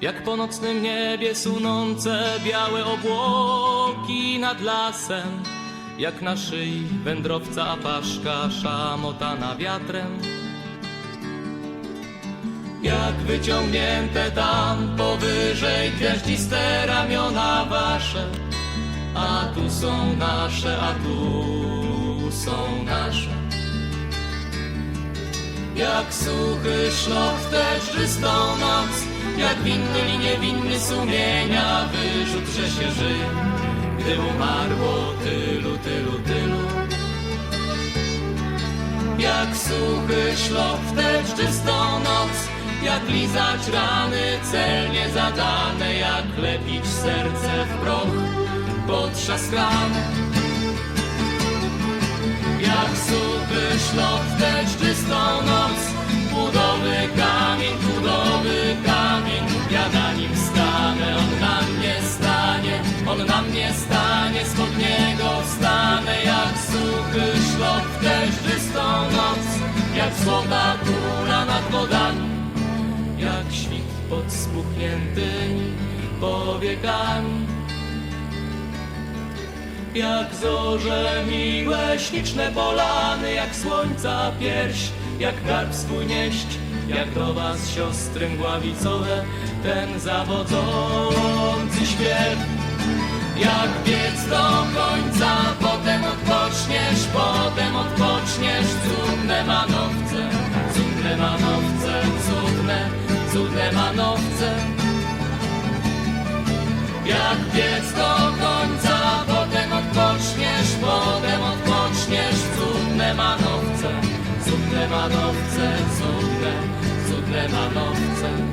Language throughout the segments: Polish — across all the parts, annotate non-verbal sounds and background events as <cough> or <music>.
Jak po nocnym niebie sunące białe obłoki nad lasem, jak na szyi wędrowca apaszka szamotana wiatrem. Jak wyciągnięte tam powyżej gwiaździste ramiona wasze, a tu są nasze, a tu są nasze. Jak suchy szloch w deszczystą noc Jak winny i niewinny sumienia Wyrzut, że się żyje Gdy umarło tylu, tylu, tylu. Jak suchy szloch w deszczystą noc Jak lizać rany celnie zadane Jak lepić serce w proch potrzaskane. Jak suchy szloch w deszczystą noc Jak złota kula nad wodami Jak świt pod spuchniętymi powiekami jak zorze miłe, śliczne polany, jak słońca pierś, jak garb swój nieść, jak do was siostry mgławicowe, ten zawodzący śpiew. Jak biec do końca, potem odpoczniesz, potem odpoczniesz, cudne manowce, cudne, manowce. Jak biec do końca, potem odpoczniesz, potem odpoczniesz, cudne manowce, cudne manowce, cudne, cudne manowce.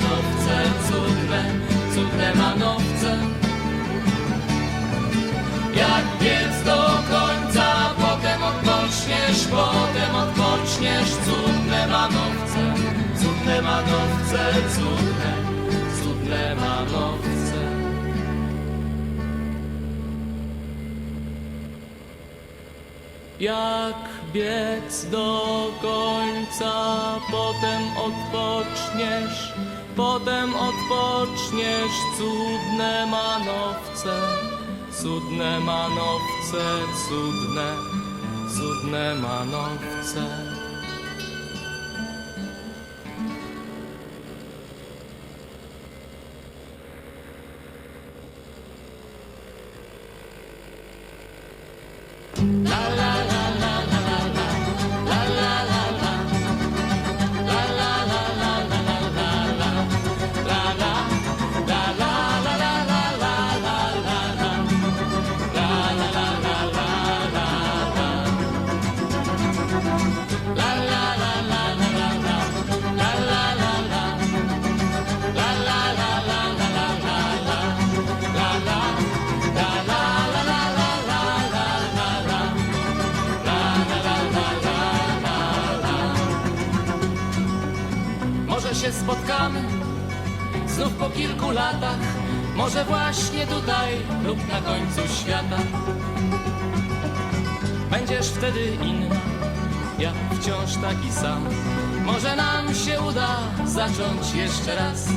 Manowce, cudne, cudne manowce. Jak biec do końca, potem odpoczniesz, potem odpoczniesz, cudne manowce, cudne manowce, cudne, cudne manowce. Jak biec do końca, potem odpoczniesz, potem odpoczniesz, cudne manowce, cudne manowce, cudne, cudne manowce. Spotkamy znów po kilku latach, może właśnie tutaj lub na końcu świata. Będziesz wtedy inna, ja wciąż taki sam. Może nam się uda zacząć jeszcze raz.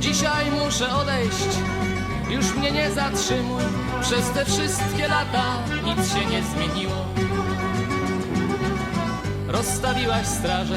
Dzisiaj muszę odejść, już mnie nie zatrzymuj. Przez te wszystkie lata nic się nie zmieniło. Rozstawiłaś straże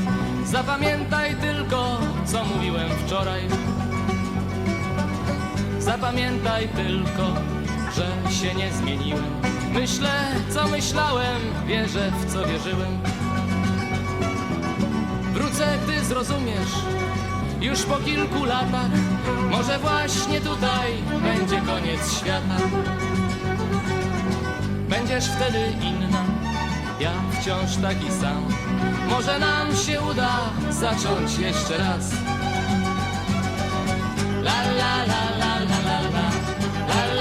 Zapamiętaj tylko, co mówiłem wczoraj. Zapamiętaj tylko, że się nie zmieniłem. Myślę, co myślałem, wierzę, w co wierzyłem. Wrócę, gdy zrozumiesz, już po kilku latach. Może właśnie tutaj będzie koniec świata. Będziesz wtedy inna, ja wciąż taki sam. Może nam się uda zacząć jeszcze raz. La la la la la la la la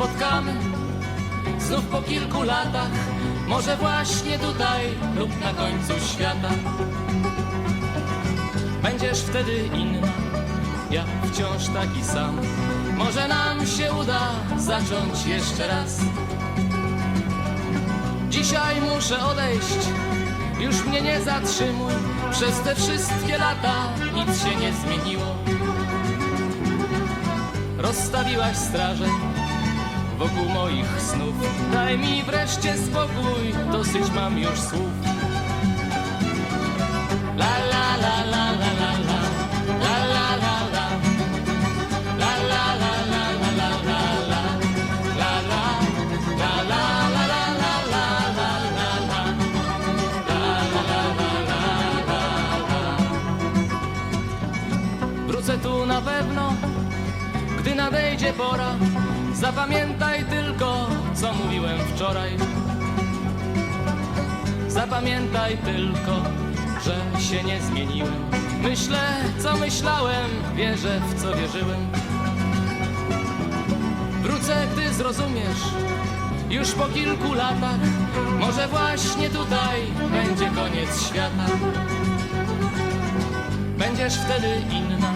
spotkamy znów po kilku latach, może właśnie tutaj lub na końcu świata. Będziesz wtedy inna, ja wciąż taki sam. Może nam się uda zacząć jeszcze raz. Dzisiaj muszę odejść, już mnie nie zatrzymuj. Przez te wszystkie lata nic się nie zmieniło. Rozstawiłaś straże wokół moich snów. Daj mi wreszcie spokój, dosyć mam już słów. La la la la la la la. Wrócę tu na pewno, gdy nadejdzie pora Zapamiętaj tylko, co mówiłem wczoraj. Zapamiętaj tylko, że się nie zmieniłem. Myślę, co myślałem, wierzę, w co wierzyłem. Wrócę, gdy zrozumiesz, już po kilku latach. Może właśnie tutaj będzie koniec świata. Będziesz wtedy inna,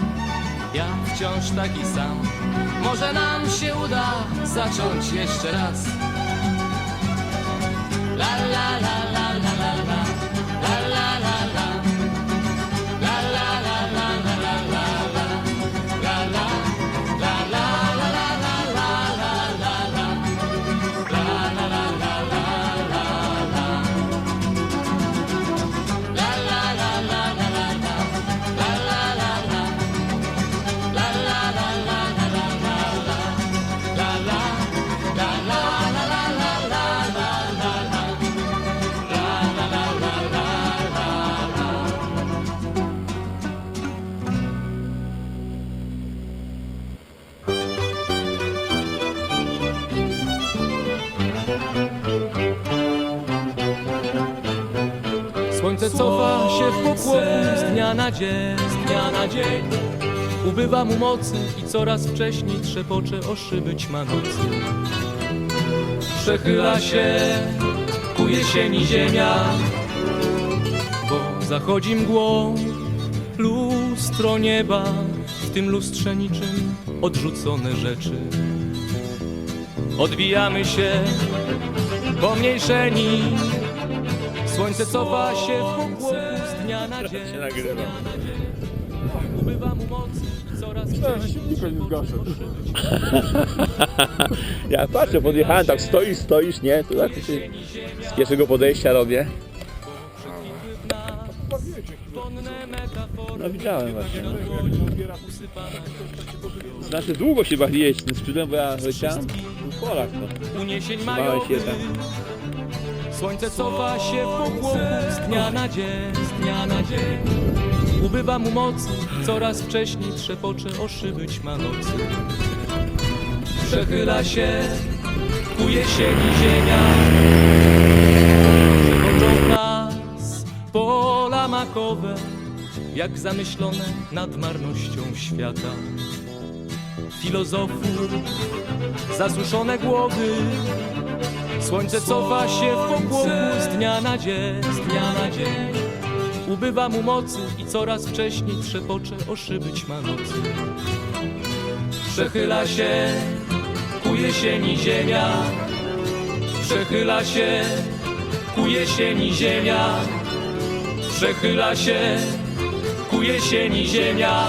ja wciąż taki sam. Może nam się uda zacząć jeszcze raz. La la la la Słońce cofa się w pokłonie z dnia na dzień, z dnia na dzień. Ubywa mu mocy i coraz wcześniej trzepocze o szybyć ma nocy. Przechyla się ku jesieni ziemia, bo zachodzi mgłą lustro nieba, w tym lustrze niczym odrzucone rzeczy. Odbijamy się pomniejszeni Słońce cofa się w pokłonie z dnia na dzień. się nagrywa. Ubywa mu mocy i coraz wcześniej <laughs> Ja patrzę, podjechałem, tak stoisz, stoisz, nie? To tak się z pierwszego podejścia robię. No widziałem właśnie. Znaczy długo się bawiłeś tym sprzętem, bo ja leciałem polach, no. uniesień Trzymałeś majowych. je tam. Słońce cofa się w popłochu z dnia na dzień, z dnia na dzień. Ubywa mu mocy, coraz wcześniej trzepocze o szyby ćma nocy. Przechyla się ku jesieni ziemia. Przechodzą nas pola makowe, jak zamyślone nad marnością świata. Filozofów zasuszone głowy Słońce cofa się w popłochu z dnia na dzień, z dnia na dzień. Ubywa mu mocy i coraz wcześniej trzepocze o szyby ćma nocy. Przechyla się ku jesieni ziemia, przechyla się ku jesieni ziemia, przechyla się ku jesieni ziemia.